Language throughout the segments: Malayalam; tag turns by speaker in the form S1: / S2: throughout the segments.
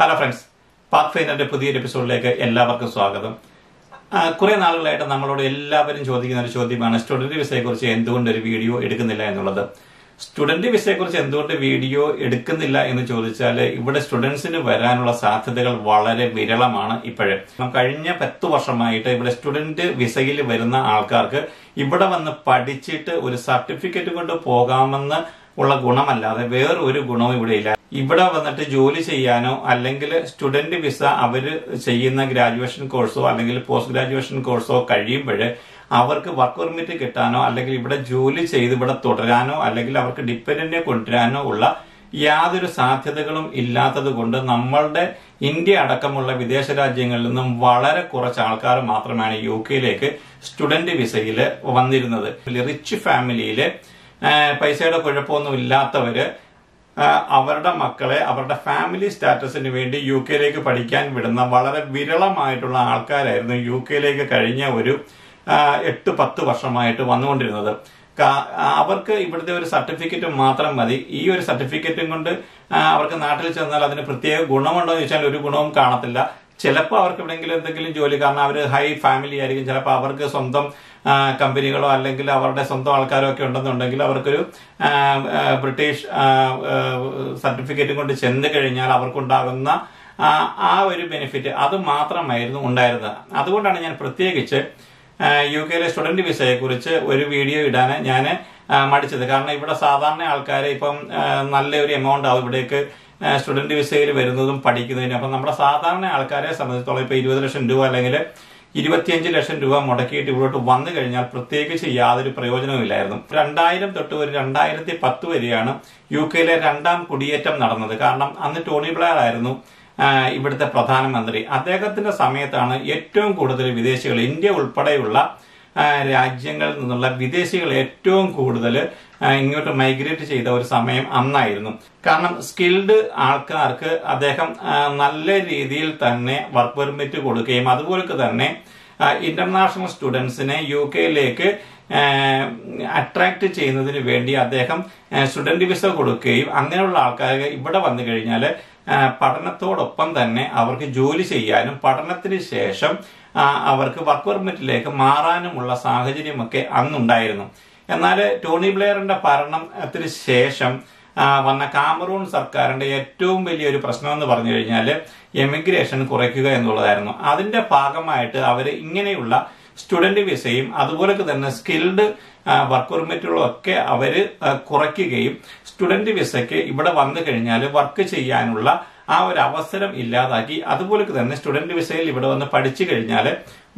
S1: ഹലോ ഫ്രണ്ട്സ് പാക് ഫൈനറിന്റെ പുതിയൊരു എപ്പിസോഡിലേക്ക് എല്ലാവർക്കും സ്വാഗതം. കുറെ നാളുകളായിട്ട് നമ്മളോട് എല്ലാവരും ചോദിക്കുന്ന ഒരു ചോദ്യമാണ് സ്റ്റുഡന്റ് വിസയെ കുറിച്ച് എന്തുകൊണ്ട് ഒരു വീഡിയോ എടുക്കുന്നില്ല എന്നുള്ളത്? സ്റ്റുഡന്റ് വിസയെ കുറിച്ച് എന്തുകൊണ്ട് വീഡിയോ എടുക്കുന്നില്ല എന്ന് ചോദിച്ചാൽ ഇവിടെ സ്റ്റുഡൻസിന് വരാനുള്ള സാധ്യതകൾ വളരെ വിരളമാണ് ഇപ്പോഴേ. കഴിഞ്ഞ പത്ത് വർഷമായിട്ട് ഇവിടെ സ്റ്റുഡന്റ് വിസയിൽ വരുന്ന ആൾക്കാർക്ക് ഇവിടെ വന്ന് പഠിച്ചിട്ട് ഒരു സർട്ടിഫിക്കറ്റ് കൊണ്ട് പോകാമെന്ന് ഉള്ള ഗുണമല്ലാതെ വേറൊരു ഗുണവും ഇവിടെ ഇല്ല. ഇവിടെ വന്നിട്ട് ജോലി ചെയ്യാനോ അല്ലെങ്കിൽ സ്റ്റുഡന്റ് വിസ അവർ ചെയ്യുന്ന ഗ്രാജുവേഷൻ കോഴ്സോ അല്ലെങ്കിൽ പോസ്റ്റ് ഗ്രാജുവേഷൻ കോഴ്സോ കഴിയുമ്പോൾ അവർക്ക് വർക്ക് പെർമിറ്റ് കിട്ടാനോ അല്ലെങ്കിൽ ഇവിടെ ജോലി ചെയ്ത് ഇവിടെ തുടരാനോ അല്ലെങ്കിൽ അവർക്ക് ഡിപ്പെൻഡന്റിനെ കൊണ്ടുവരാനോ ഉള്ള യാതൊരു സാധ്യതകളും ഇല്ലാത്തത് കൊണ്ട് നമ്മളുടെ ഇന്ത്യ അടക്കമുള്ള വിദേശ രാജ്യങ്ങളിൽ നിന്നും വളരെ കുറച്ച് ആൾക്കാർ മാത്രമാണ് യു കെയിലേക്ക് സ്റ്റുഡന്റ് വിസയിൽ വന്നിരുന്നത്. റിച്ച് ഫാമിലിയിലെ പൈസയുടെ കുഴപ്പമൊന്നും ഇല്ലാത്തവര് അവരുടെ മക്കളെ അവരുടെ ഫാമിലി സ്റ്റാറ്റസിന് വേണ്ടി യു കെയിലേക്ക് പഠിക്കാൻ വിടുന്ന വളരെ വിരളമായിട്ടുള്ള ആൾക്കാരായിരുന്നു യു കെയിലേക്ക് കഴിഞ്ഞ ഒരു എട്ട് പത്ത് വർഷമായിട്ട് വന്നുകൊണ്ടിരുന്നത്. അവർക്ക് ഇവിടുത്തെ ഒരു സർട്ടിഫിക്കറ്റ് മാത്രം മതി. ഈ ഒരു സർട്ടിഫിക്കറ്റും കൊണ്ട് അവർക്ക് നാട്ടിൽ ചെന്നാൽ അതിന് പ്രത്യേക ഗുണമുണ്ടോ എന്ന് ചോദിച്ചാൽ ഒരു ഗുണവും കാണത്തില്ല. ചിലപ്പോൾ അവർക്ക് എവിടെയെങ്കിലും എന്തെങ്കിലും ജോലി കാരണം അവർ ഹൈ ഫാമിലി ആയിരിക്കും. ചിലപ്പോൾ അവർക്ക് സ്വന്തം കമ്പനികളോ അല്ലെങ്കിൽ അവരുടെ സ്വന്തം ആൾക്കാരോ ഒക്കെ ഉണ്ടെന്നുണ്ടെങ്കിൽ അവർക്കൊരു ബ്രിട്ടീഷ് സർട്ടിഫിക്കറ്റും കൊണ്ട് ചെന്ന് കഴിഞ്ഞാൽ അവർക്കുണ്ടാകുന്ന ആ, ഒരു ബെനിഫിറ്റ് അത് മാത്രമായിരുന്നു ഉണ്ടായിരുന്നത്. അതുകൊണ്ടാണ് ഞാൻ പ്രത്യേകിച്ച് യു കെയിലെ സ്റ്റുഡന്റ് വിസയെക്കുറിച്ച് ഒരു വീഡിയോ ഇടാൻ ഞാൻ മടിച്ചത്. കാരണം ഇവിടെ സാധാരണ ആൾക്കാരെ ഇപ്പം നല്ലൊരു എമൗണ്ട് ആവും ഇവിടേക്ക് സ്റ്റുഡന്റ് വിസയിൽ വരുന്നതും പഠിക്കുന്നതിനും. അപ്പം നമ്മുടെ സാധാരണ ആൾക്കാരെ സംബന്ധിച്ചിടത്തോളം ഇപ്പം ഇരുപത് ലക്ഷം രൂപ അല്ലെങ്കിൽ ഇരുപത്തിയഞ്ച് ലക്ഷം രൂപ മുടക്കിയിട്ട് ഇവിടോട്ട് വന്നു കഴിഞ്ഞാൽ പ്രത്യേകിച്ച് യാതൊരു പ്രയോജനവും ഇല്ലായിരുന്നു. രണ്ടായിരം തൊട്ട് ഒരു രണ്ടായിരത്തി പത്ത് വരെയാണ് യു കെയിലെ രണ്ടാം കുടിയേറ്റം നടന്നത്. കാരണം അന്ന് ടോണി ബ്ലെയർ ആയിരുന്നു ഇവിടുത്തെ പ്രധാനമന്ത്രി. അദ്ദേഹത്തിന്റെ സമയത്താണ് ഏറ്റവും കൂടുതൽ വിദേശികൾ ഇന്ത്യ ഉൾപ്പെടെയുള്ള രാജ്യങ്ങളിൽ നിന്നുള്ള വിദേശികൾ ഏറ്റവും കൂടുതൽ ഇങ്ങോട്ട് മൈഗ്രേറ്റ് ചെയ്ത ഒരു സമയം അന്നായിരുന്നു. കാരണം സ്കിൽഡ് ആൾക്കാർക്ക് അദ്ദേഹം നല്ല രീതിയിൽ തന്നെ വർക്ക് പെർമിറ്റ് കൊടുക്കുകയും അതുപോലെ തന്നെ ഇന്റർനാഷണൽ സ്റ്റുഡൻസിനെ യു കെയിലേക്ക് അട്രാക്ട് ചെയ്യുന്നതിന് വേണ്ടി അദ്ദേഹം സ്റ്റുഡന്റ് വിസ കൊടുക്കുകയും അങ്ങനെയുള്ള ആൾക്കാർക്ക് ഇവിടെ വന്നു കഴിഞ്ഞാൽ പഠനത്തോടൊപ്പം തന്നെ അവർക്ക് ജോലി ചെയ്യാനും പഠനത്തിന് ശേഷം അവർക്ക് വർക്ക് പെർമിറ്റിലേക്ക് മാറാനുമുള്ള സാഹചര്യമൊക്കെ അന്നുണ്ടായിരുന്നു. എന്നാൽ ടോണി ബ്ലെയറിന്റെ ഭരണത്തിന് ശേഷം വന്ന കാമറൂൺ സർക്കാരിന്റെ ഏറ്റവും വലിയൊരു പ്രശ്നം എന്ന് പറഞ്ഞു കഴിഞ്ഞാൽ എമിഗ്രേഷൻ കുറയ്ക്കുക എന്നുള്ളതായിരുന്നു. അതിന്റെ ഭാഗമായിട്ട് അവർ ഇങ്ങനെയുള്ള സ്റ്റുഡന്റ് വിസയും അതുപോലെ തന്നെ സ്കിൽഡ് വർക്ക് പെർമിറ്റുകളും ഒക്കെ അവർ കുറയ്ക്കുകയും സ്റ്റുഡന്റ് വിസയ്ക്ക് ഇവിടെ വന്നു കഴിഞ്ഞാൽ വർക്ക് ചെയ്യാനുള്ള ആ ഒരു അവസരം ഇല്ലാതാക്കി. അതുപോലെ തന്നെ സ്റ്റുഡന്റ് വിസയിൽ ഇവിടെ വന്ന് പഠിച്ചു കഴിഞ്ഞാൽ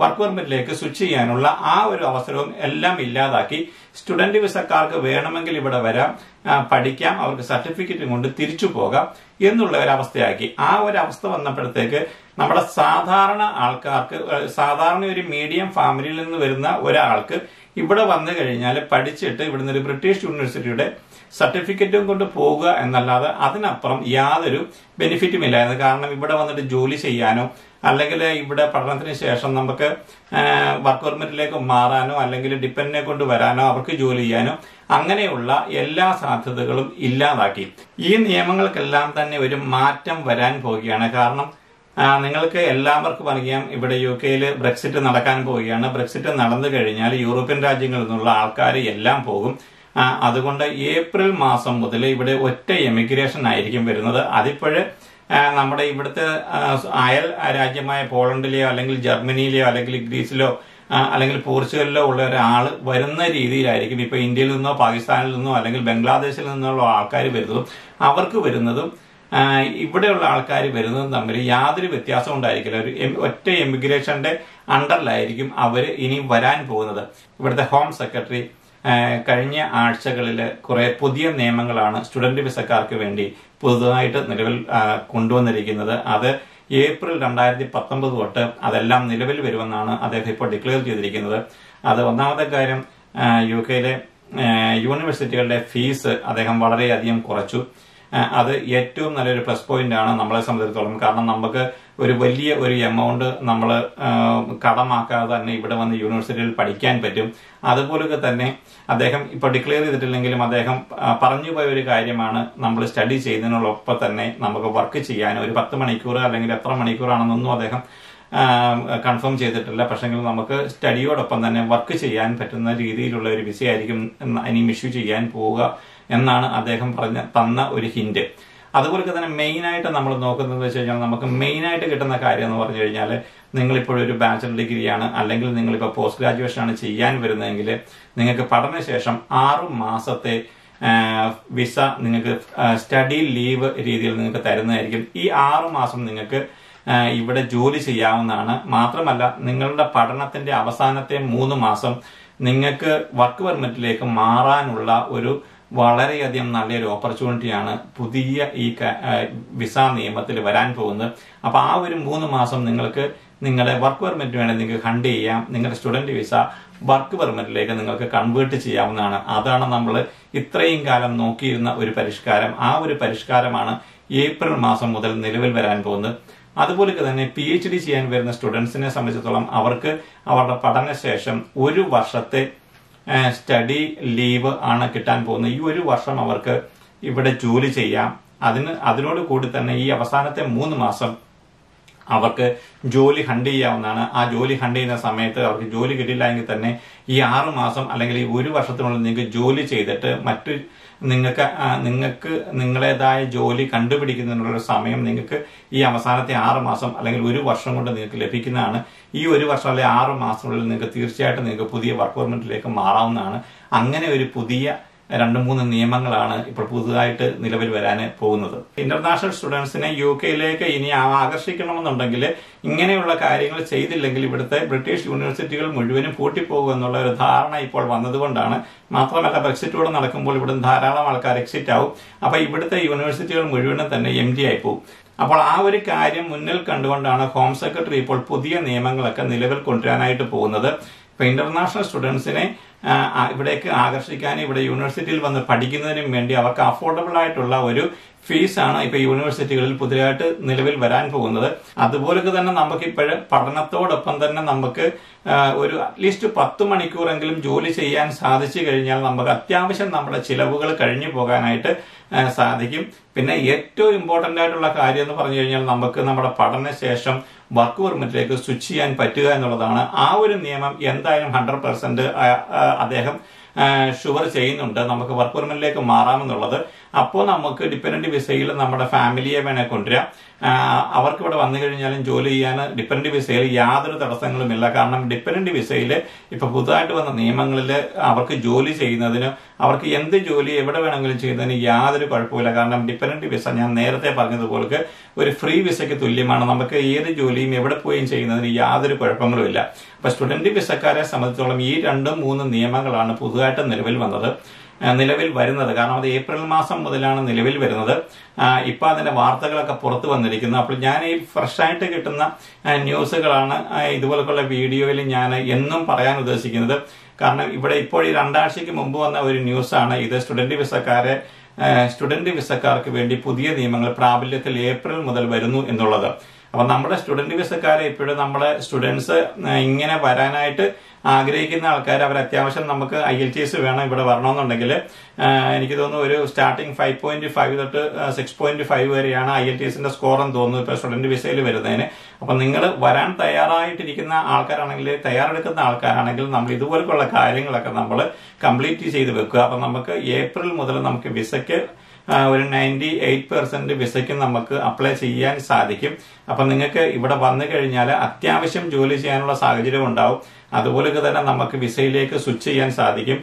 S1: വർക്ക് പെർമിറ്റിലേക്ക് സ്വിച്ച് ചെയ്യാനുള്ള ആ ഒരു അവസരവും എല്ലാം ഇല്ലാതാക്കി. സ്റ്റുഡന്റ് വിസക്കാർക്ക് വേണമെങ്കിൽ ഇവിടെ വരാം പഠിക്കാം അവർക്ക് സർട്ടിഫിക്കറ്റും കൊണ്ട് തിരിച്ചു പോകാം എന്നുള്ള ഒരു അവസ്ഥയാക്കി. ആ ഒരു അവസ്ഥ വന്നപ്പോഴത്തേക്ക് നമ്മുടെ സാധാരണ ആൾക്കാർക്ക് സാധാരണ ഒരു മീഡിയം ഫാമിലിയിൽ നിന്ന് വരുന്ന ഒരാൾക്ക് ഇവിടെ വന്നു കഴിഞ്ഞാൽ പഠിച്ചിട്ട് ഇവിടുന്ന് ഒരു ബ്രിട്ടീഷ് യൂണിവേഴ്സിറ്റിയുടെ സർട്ടിഫിക്കറ്റും കൊണ്ട് പോകുക എന്നല്ലാതെ അതിനപ്പുറം യാതൊരു ബെനിഫിറ്റും ഇല്ലായിരുന്നു കാരണം ഇവിടെ വന്നിട്ട് ജോലി ചെയ്യാനോ അല്ലെങ്കിൽ ഇവിടെ പഠനത്തിന് ശേഷം നമുക്ക് വർക്ക് പെർമിറ്റിലേക്ക് മാറാനോ അല്ലെങ്കിൽ ഡിപ്പെൻഡിനെ കൊണ്ട് വരാനോ അവർക്ക് ജോലി ചെയ്യാനോ അങ്ങനെയുള്ള എല്ലാ സാധ്യതകളും ഇല്ലാതാക്കി. ഈ നിയമങ്ങൾക്കെല്ലാം തന്നെ ഒരു മാറ്റം വരാൻ പോവുകയാണ് കാരണം നിങ്ങൾക്ക് എല്ലാവർക്കും അറിയാം ഇവിടെ യു കെയിൽ ബ്രെക്സിറ്റ് നടക്കാൻ പോവുകയാണ്. ബ്രെക്സിറ്റ് നടന്നു കഴിഞ്ഞാൽ യൂറോപ്യൻ രാജ്യങ്ങളിൽ നിന്നുള്ള ആൾക്കാർ എല്ലാം പോകും. അതുകൊണ്ട് ഏപ്രിൽ മാസം മുതൽ ഇവിടെ ഒറ്റ എമിഗ്രേഷൻ ആയിരിക്കും വരുന്നത്. അതിപ്പോഴ് നമ്മുടെ ഇവിടുത്തെ അയൽ രാജ്യമായ പോളണ്ടിലെയോ അല്ലെങ്കിൽ ജർമ്മനിയിലെയോ അല്ലെങ്കിൽ ഗ്രീസിലോ അല്ലെങ്കിൽ പോർച്ചുഗലിലോ ഉള്ള ഒരാൾ വരുന്ന രീതിയിലായിരിക്കും ഇപ്പോൾ ഇന്ത്യയിൽ നിന്നോ പാകിസ്ഥാനിൽ നിന്നോ അല്ലെങ്കിൽ ബംഗ്ലാദേശിൽ നിന്നുള്ള ആൾക്കാർ വരുന്നതും. അവർക്ക് വരുന്നതും ഇവിടെയുള്ള ആൾക്കാർ വരുന്നതും തമ്മിൽ യാതൊരു വ്യത്യാസവും ഉണ്ടായിരിക്കില്ല. ഒരു ഒറ്റ എമിഗ്രേഷന്റെ അണ്ടറിലായിരിക്കും അവർ ഇനി വരാൻ പോകുന്നത്. ഇവിടുത്തെ ഹോം സെക്രട്ടറി കഴിഞ്ഞ ആഴ്ചകളിൽ കുറെ പുതിയ നിയമങ്ങളാണ് സ്റ്റുഡന്റ് വിസക്കാർക്ക് വേണ്ടി പുതുതായിട്ട് നിലവിൽ കൊണ്ടുവന്നിരിക്കുന്നത്. അത് ഏപ്രിൽ രണ്ടായിരത്തി പത്തൊമ്പത് തൊട്ട് അതെല്ലാം നിലവിൽ വരുമെന്നാണ് അദ്ദേഹം ഇപ്പോൾ ഡിക്ലെയർ ചെയ്തിരിക്കുന്നത്. അത് ഒന്നാമത്തെ കാര്യം യു കെയിലെ യൂണിവേഴ്സിറ്റികളുടെ ഫീസ് അദ്ദേഹം വളരെയധികം കുറച്ചു. അത് ഏറ്റവും നല്ലൊരു പ്ലസ് പോയിന്റ് ആണ് നമ്മളെ സംബന്ധിച്ചിടത്തോളം. കാരണം നമുക്ക് ഒരു വലിയ ഒരു എമൗണ്ട് നമ്മൾ കടമാക്കാതെ തന്നെ ഇവിടെ വന്ന് യൂണിവേഴ്സിറ്റിയിൽ പഠിക്കാൻ പറ്റും. അതുപോലൊക്കെ തന്നെ അദ്ദേഹം ഇപ്പോൾ ഡിക്ലെയർ ചെയ്തിട്ടില്ലെങ്കിലും അദ്ദേഹം പറഞ്ഞു പോയ ഒരു കാര്യമാണ് നമ്മൾ സ്റ്റഡി ചെയ്യുന്നതിനോടൊപ്പം തന്നെ നമുക്ക് വർക്ക് ചെയ്യാൻ ഒരു പത്ത് മണിക്കൂർ അല്ലെങ്കിൽ എത്ര മണിക്കൂറാണെന്നൊന്നും അദ്ദേഹം കൺഫേം ചെയ്തിട്ടില്ല. പക്ഷെങ്കിൽ നമുക്ക് സ്റ്റഡിയോടൊപ്പം തന്നെ വർക്ക് ചെയ്യാൻ പറ്റുന്ന രീതിയിലുള്ള ഒരു വിസയായിരിക്കും ഇനി ഇഷ്യൂ ചെയ്യാൻ പോവുക എന്നാണ് അദ്ദേഹം പറഞ്ഞ തന്ന ഒരു ഹിന്റ് അതുപോലെ തന്നെ മെയിനായിട്ട് നമ്മൾ നോക്കുന്നത് വെച്ച് കഴിഞ്ഞാൽ നമുക്ക് മെയിനായിട്ട് കിട്ടുന്ന കാര്യം എന്ന് പറഞ്ഞു കഴിഞ്ഞാൽ നിങ്ങളിപ്പോൾ ഒരു ബാച്ചലർ ഡിഗ്രിയാണ് അല്ലെങ്കിൽ നിങ്ങളിപ്പോൾ പോസ്റ്റ് ഗ്രാജുവേഷൻ ആണ് ചെയ്യാൻ വരുന്നതെങ്കിൽ നിങ്ങൾക്ക് പഠനശേഷം ആറു മാസത്തെ വിസ നിങ്ങൾക്ക് സ്റ്റഡി ലീവ് രീതിയിൽ നിങ്ങൾക്ക് തരുന്നതായിരിക്കും. ഈ ആറു മാസം നിങ്ങൾക്ക് ഇവിടെ ജോലി ചെയ്യാവുന്നതാണ്. മാത്രമല്ല നിങ്ങളുടെ പഠനത്തിന്റെ അവസാനത്തെ മൂന്ന് മാസം നിങ്ങൾക്ക് വർക്ക് പെർമിറ്റിലേക്ക് മാറാനുള്ള ഒരു വളരെയധികം നല്ലൊരു ഓപ്പർച്യൂണിറ്റിയാണ് പുതിയ ഈ വിസ നിയമത്തിൽ വരാൻ പോകുന്നത്. അപ്പൊ ആ ഒരു മൂന്ന് മാസം നിങ്ങൾക്ക് നിങ്ങളുടെ വർക്ക് പെർമിറ്റ് വേണേൽ നിങ്ങൾക്ക് ഹണ്ട് ചെയ്യാം. നിങ്ങളുടെ സ്റ്റുഡന്റ് വിസ വർക്ക് പെർമിറ്റിലേക്ക് നിങ്ങൾക്ക് കൺവേർട്ട് ചെയ്യാവുന്നതാണ്. അതാണ് നമ്മൾ ഇത്രയും കാലം നോക്കിയിരുന്ന ഒരു പരിഷ്കാരം. ആ ഒരു പരിഷ്കാരമാണ് ഏപ്രിൽ മാസം മുതൽ നിലവിൽ വരാൻ പോകുന്നത്. അതുപോലെ തന്നെ പി എച്ച് ഡി ചെയ്യാൻ വരുന്ന സ്റ്റുഡൻസിനെ സംബന്ധിച്ചിടത്തോളം അവർക്ക് അവരുടെ പഠനശേഷം ഒരു വർഷത്തെ സ്റ്റഡി ലീവ് ആണ് കിട്ടാൻ പോകുന്നത്. ഈ ഒരു വർഷം അവർക്ക് ഇവിടെ ജോലി ചെയ്യാം. അതിന് അതിനോട് കൂടി തന്നെ ഈ അവസാനത്തെ മൂന്ന് മാസം അവർക്ക് ജോലി ഹണ്ട് ചെയ്യാവുന്നതാണ്. ആ ജോലി ഹണ്ട് ചെയ്യുന്ന സമയത്ത് അവർക്ക് ജോലി കിട്ടില്ല എങ്കിൽ തന്നെ ഈ ആറ് മാസം അല്ലെങ്കിൽ ഈ ഒരു വർഷത്തിനുള്ളിൽ നിങ്ങൾക്ക് ജോലി ചെയ്തിട്ട് മറ്റു നിങ്ങൾക്ക് നിങ്ങൾക്ക് നിങ്ങളേതായ ജോലി കണ്ടുപിടിക്കുന്നതിനുള്ള സമയം നിങ്ങൾക്ക് ഈ അവസാനത്തെ ആറ് മാസം അല്ലെങ്കിൽ ഒരു വർഷം കൊണ്ട് നിങ്ങൾക്ക് ലഭിക്കുന്നതാണ്. ഈ ഒരു വർഷം അല്ലെങ്കിൽ ആറ് മാസത്തിനുള്ളിൽ നിങ്ങൾക്ക് തീർച്ചയായിട്ടും നിങ്ങൾക്ക് പുതിയ വർക്ക് പെർമിറ്റിലേക്ക് മാറാവുന്നതാണ്. അങ്ങനെ ഒരു പുതിയ രണ്ട് മൂന്ന് നിയമങ്ങളാണ് ഇപ്പോൾ പുതുതായിട്ട് നിലവിൽ വരാൻ പോകുന്നത്. ഇന്റർനാഷണൽ സ്റ്റുഡൻസിനെ യു കെയിലേക്ക് ഇനി ആകർഷിക്കണമെന്നുണ്ടെങ്കിൽ ഇങ്ങനെയുള്ള കാര്യങ്ങൾ ചെയ്തില്ലെങ്കിൽ ഇവിടുത്തെ ബ്രിട്ടീഷ് യൂണിവേഴ്സിറ്റികൾ മുഴുവനും പൂട്ടിപ്പോകും എന്നുള്ള ഒരു ധാരണ ഇപ്പോൾ വന്നതുകൊണ്ടാണ്. മാത്രമല്ല ബ്രെക്സിറ്റോട് നടക്കുമ്പോൾ ഇവിടെ ധാരാളം ആൾക്കാർ എക്സിറ്റ് ആവും. അപ്പൊ ഇവിടുത്തെ യൂണിവേഴ്സിറ്റികൾ മുഴുവനും തന്നെ എം ഡി ആയി പോകും. അപ്പോൾ ആ ഒരു കാര്യം മുന്നിൽ കണ്ടുകൊണ്ടാണ് ഹോം സെക്രട്ടറി ഇപ്പോൾ പുതിയ നിയമങ്ങളൊക്കെ നിലവിൽ കൊണ്ടുവരാനായിട്ട് പോകുന്നത്. ഇപ്പൊ ഇന്റർനാഷണൽ സ്റ്റുഡൻസിനെ ഇവിടേക്ക് ആകർഷിക്കാൻ ഇവിടെ യൂണിവേഴ്സിറ്റിയിൽ വന്ന് പഠിക്കുന്നതിനും വേണ്ടി അവർക്ക് അഫോർഡബിൾ ആയിട്ടുള്ള ഒരു ഫീസാണ് ഇപ്പൊ യൂണിവേഴ്സിറ്റികളിൽ പുതിയതായിട്ട് നിലവിൽ വരാൻ പോകുന്നത്. അതുപോലൊക്കെ തന്നെ നമുക്ക് ഇപ്പോഴ് പഠനത്തോടൊപ്പം തന്നെ നമുക്ക് ഒരു അറ്റ്ലീസ്റ്റ് പത്ത് മണിക്കൂറെങ്കിലും ജോലി ചെയ്യാൻ സാധിച്ചു കഴിഞ്ഞാൽ നമുക്ക് അത്യാവശ്യം നമ്മുടെ ചിലവുകൾ കഴിഞ്ഞു പോകാനായിട്ട് സാധിക്കും. പിന്നെ ഏറ്റവും ഇമ്പോർട്ടന്റ് ആയിട്ടുള്ള കാര്യം എന്ന് പറഞ്ഞു കഴിഞ്ഞാൽ നമുക്ക് നമ്മുടെ പഠനശേഷം വർക്ക് പെർമിറ്റിലേക്ക് സ്വിച്ച് ചെയ്യാൻ പറ്റുക എന്നുള്ളതാണ് ആ ഒരു നിയമം. എന്തായാലും ഹൺഡ്രഡ് പെർസെന്റ് അദ്ദേഹം ഷുവർ ചെയ്യുന്നുണ്ട്. നമുക്ക് വർക്ക് പെർമിറ്റിലേക്ക് മാറാമെന്നുള്ളത്. അപ്പോൾ നമുക്ക് ഡിപ്പെൻഡന്റ് വിസയിൽ നമ്മുടെ ഫാമിലിയെ വേണേൽ കൊണ്ടുവരാം. അവർക്ക് ഇവിടെ വന്നു കഴിഞ്ഞാലും ജോലി ചെയ്യാൻ ഡിപ്പെൻഡന്റ് വിസയിൽ യാതൊരു തടസ്സങ്ങളുമില്ല കാരണം ഡിപ്പെൻഡന്റ് വിസയിൽ ഇപ്പൊ പുതുതായിട്ട് വന്ന നിയമങ്ങളിൽ അവർക്ക് ജോലി ചെയ്യുന്നതിന് അവർക്ക് എന്ത് ജോലി എവിടെ വേണമെങ്കിലും ചെയ്യുന്നതിന് യാതൊരു കുഴപ്പമില്ല കാരണം ഡിപ്പെൻഡന്റ് വിസ ഞാൻ നേരത്തെ പറഞ്ഞതുപോലെ ഒരു ഫ്രീ വിസയ്ക്ക് തുല്യമാണ്. നമുക്ക് ഏത് ജോലിയും എവിടെ പോയും ചെയ്യുന്നതിന് യാതൊരു കുഴപ്പങ്ങളുമില്ല അപ്പൊ സ്റ്റുഡന്റ് വിസക്കാരെ സംബന്ധിച്ചോളം ഈ രണ്ടും മൂന്നും നിയമങ്ങളാണ് പുതുതായിട്ട് നിലവിൽ വന്നത്. നിലവിൽ വരുന്നത്. കാരണം അത് ഏപ്രിൽ മാസം മുതലാണ് നിലവിൽ വരുന്നത്. ഇപ്പം അതിന്റെ വാർത്തകളൊക്കെ പുറത്തു വന്നിരിക്കുന്നു. അപ്പോൾ ഞാൻ ഈ ഫ്രഷായിട്ട് കിട്ടുന്ന ന്യൂസുകളാണ് ഇതുപോലെയുള്ള വീഡിയോയിൽ ഞാൻ എന്നും പറയാൻ ഉദ്ദേശിക്കുന്നത്. കാരണം ഇവിടെ ഇപ്പോൾ ഈ രണ്ടാഴ്ചയ്ക്ക് മുമ്പ് വന്ന ഒരു ന്യൂസാണ്. ഇത് സ്റ്റുഡന്റ് വിസക്കാരെ സ്റ്റുഡന്റ് വിസക്കാർക്ക് വേണ്ടി പുതിയ നിയമങ്ങൾ പ്രാബല്യത്തിൽ ഏപ്രിൽ മുതൽ വരുന്നു എന്നുള്ളത്. അപ്പൊ നമ്മുടെ സ്റ്റുഡന്റ് വിസക്കാരെ ഇപ്പോഴും നമ്മുടെ സ്റ്റുഡൻസ് ഇങ്ങനെ വരാനായിട്ട് ആഗ്രഹിക്കുന്ന ആൾക്കാർ അവർ അത്യാവശ്യം നമുക്ക് ഐ എൽ ടി എസ് വേണം ഇവിടെ വരണമെന്നുണ്ടെങ്കിൽ എനിക്ക് തോന്നുന്നു ഒരു സ്റ്റാർട്ടിംഗ് ഫൈവ് പോയിന്റ് ഫൈവ് തൊട്ട് സിക്സ് പോയിന്റ് ഫൈവ് വരെയാണ് ഐ എൽ ടി എസിന്റെ സ്കോർ എന്ന് തോന്നുന്നു ഇപ്പൊ സ്റ്റുഡന്റ് വിസയിൽ വരുന്നതിന്. അപ്പൊ നിങ്ങൾ വരാൻ തയ്യാറായിട്ടിരിക്കുന്ന ആൾക്കാരാണെങ്കിൽ തയ്യാറെടുക്കുന്ന ആൾക്കാരാണെങ്കിൽ നമ്മൾ ഇതുപോലെയുള്ള കാര്യങ്ങളൊക്കെ നമ്മൾ കംപ്ലീറ്റ് ചെയ്ത് വെക്കുക. അപ്പൊ നമുക്ക് ഏപ്രിൽ മുതൽ നമുക്ക് വിസയ്ക്ക് ഒരു നയന്റി എയ്റ്റ് പെർസെന്റ് വിസയ്ക്ക് നമുക്ക് അപ്ലൈ ചെയ്യാൻ സാധിക്കും. അപ്പൊ നിങ്ങൾക്ക് ഇവിടെ വന്നു കഴിഞ്ഞാൽ അത്യാവശ്യം ജോലി ചെയ്യാനുള്ള സാഹചര്യം ഉണ്ടാവും അതുപോലൊക്കെ തന്നെ നമുക്ക് വിസയിലേക്ക് സ്വിച്ച് ചെയ്യാൻ സാധിക്കും.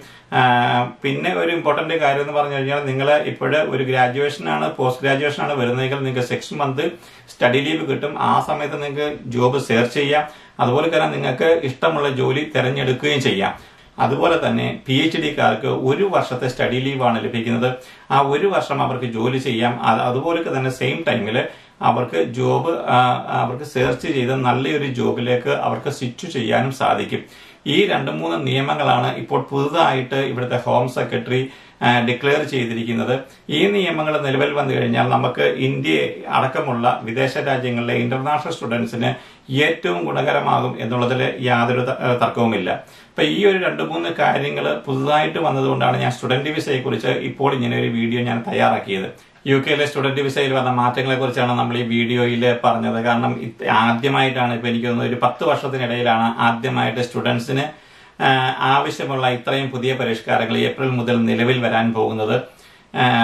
S1: പിന്നെ ഒരു ഇമ്പോർട്ടന്റ് കാര്യം എന്ന് പറഞ്ഞു കഴിഞ്ഞാൽ നിങ്ങൾ ഇപ്പോഴ് ഒരു ഗ്രാജുവേഷൻ ആണ് പോസ്റ്റ് ഗ്രാജുവേഷൻ ആണ് വരുന്നതെങ്കിൽ നിങ്ങൾക്ക് സിക്സ് മന്ത് സ്റ്റഡി ലീവ് കിട്ടും. ആ സമയത്ത് നിങ്ങൾക്ക് ജോബ് സെർച്ച് ചെയ്യാം. അതുപോലെ തന്നെ നിങ്ങൾക്ക് ഇഷ്ടമുള്ള ജോലി തിരഞ്ഞെടുക്കുകയും ചെയ്യാം. അതുപോലെ തന്നെ പി എച്ച് ഡിക്കാർക്ക് ഒരു വർഷത്തെ സ്റ്റഡി ലീവാണ് ലഭിക്കുന്നത്. ആ ഒരു വർഷം അവർക്ക് ജോലി ചെയ്യാം. അതുപോലെ തന്നെ സെയിം ടൈമിൽ അവർക്ക് ജോബ് അവർക്ക് സെർച്ച് ചെയ്ത് നല്ലൊരു ജോബിലേക്ക് അവർക്ക് സ്വിച്ച് ചെയ്യാനും സാധിക്കും. ഈ രണ്ട് മൂന്ന് നിയമങ്ങളാണ് ഇപ്പോൾ പുതുതായിട്ട് ഇവിടുത്തെ ഹോം സെക്രട്ടറി ഡിക്ലെയർ ചെയ്തിരിക്കുന്നത്. ഈ നിയമങ്ങൾ നിലവിൽ വന്നു കഴിഞ്ഞാൽ നമുക്ക് ഇന്ത്യ അടക്കമുള്ള വിദേശ രാജ്യങ്ങളിലെ ഇന്റർനാഷണൽ സ്റ്റുഡൻസിന് ഏറ്റവും ഗുണകരമാകും എന്നുള്ളതിൽ യാതൊരു തർക്കവുമില്ല. അപ്പൊ ഈ ഒരു രണ്ട് മൂന്ന് കാര്യങ്ങൾ പുതുതായിട്ട് വന്നതുകൊണ്ടാണ് ഞാൻ സ്റ്റുഡന്റ് വിസയെ കുറിച്ച് ഇപ്പോൾ ഇങ്ങനെ ഒരു വീഡിയോ ഞാൻ തയ്യാറാക്കിയത്. യു കെയിലെ സ്റ്റുഡന്റ് വിസയിൽ വന്ന മാറ്റങ്ങളെ കുറിച്ചാണ് നമ്മൾ ഈ വീഡിയോയിൽ പറഞ്ഞത്. കാരണം ആദ്യമായിട്ടാണ് ഇപ്പൊ എനിക്ക് തോന്നുന്നത് ഒരു പത്ത് വർഷത്തിനിടയിലാണ് ആദ്യമായിട്ട് സ്റ്റുഡൻസിന് ആവശ്യമുള്ള ഇത്രയും പുതിയ പരിഷ്കാരങ്ങൾ ഏപ്രിൽ മുതൽ നിലവിൽ വരാൻ പോകുന്നത്.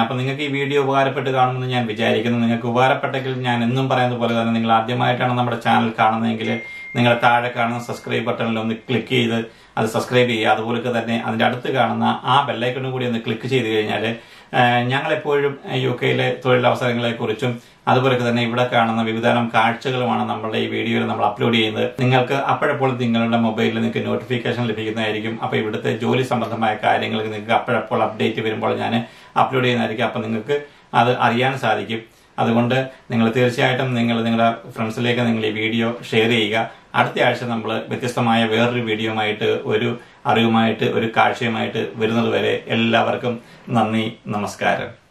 S1: അപ്പം നിങ്ങൾക്ക് ഈ വീഡിയോ ഉപകാരപ്പെട്ട് കാണുമെന്ന് ഞാൻ വിചാരിക്കുന്നു. നിങ്ങൾക്ക് ഉപകാരപ്പെട്ടെങ്കിൽ ഞാൻ എന്നും പറയുന്നത് പോലെ തന്നെ നിങ്ങൾ ആദ്യമായിട്ടാണ് നമ്മുടെ ചാനൽ കാണുന്നതെങ്കിൽ നിങ്ങൾ താഴെ കാണുന്ന സബ്സ്ക്രൈബ് ബട്ടണിൽ ഒന്ന് ക്ലിക്ക് ചെയ്ത് അത് സബ്സ്ക്രൈബ് ചെയ്യുക. അതുപോലെ തന്നെ അതിന്റെ അടുത്ത് കാണുന്ന ആ ബെല്ലൈക്കണും കൂടി ഒന്ന് ക്ലിക്ക് ചെയ്ത് കഴിഞ്ഞാൽ ഞങ്ങൾ എപ്പോഴും യു കെയിലെ തൊഴിലവസരങ്ങളെ കുറിച്ചും അതുപോലെ തന്നെ ഇവിടെ കാണുന്ന വിവിധതരം കാഴ്ചകളുമാണ് നമ്മളുടെ ഈ വീഡിയോയിൽ നമ്മൾ അപ്ലോഡ് ചെയ്യുന്നത്. നിങ്ങൾക്ക് അപ്പോഴപ്പോൾ നിങ്ങളുടെ മൊബൈലിൽ നിങ്ങൾക്ക് നോട്ടിഫിക്കേഷൻ ലഭിക്കുന്നതായിരിക്കും. അപ്പോൾ ഇവിടുത്തെ ജോലി സംബന്ധമായ കാര്യങ്ങൾക്ക് നിങ്ങൾക്ക് അപ്പോഴപ്പോൾ അപ്ഡേറ്റ് വരുമ്പോൾ ഞാൻ അപ്ലോഡ് ചെയ്യുന്നതായിരിക്കും. അപ്പോൾ നിങ്ങൾക്ക് അത് അറിയാൻ സാധിക്കും. അതുകൊണ്ട് നിങ്ങൾ തീർച്ചയായിട്ടും നിങ്ങൾ നിങ്ങളുടെ ഫ്രണ്ട്സിലേക്ക് നിങ്ങൾ ഈ വീഡിയോ ഷെയർ ചെയ്യുക. അടുത്ത ആഴ്ച നമ്മൾ വ്യത്യസ്തമായ വേറൊരു വീഡിയോയുമായിട്ട് ഒരു അറിവുമായിട്ട് ഒരു കാഴ്ചയുമായിട്ട് വരുന്നത് വരെ എല്ലാവർക്കും നന്ദി നമസ്കാരം.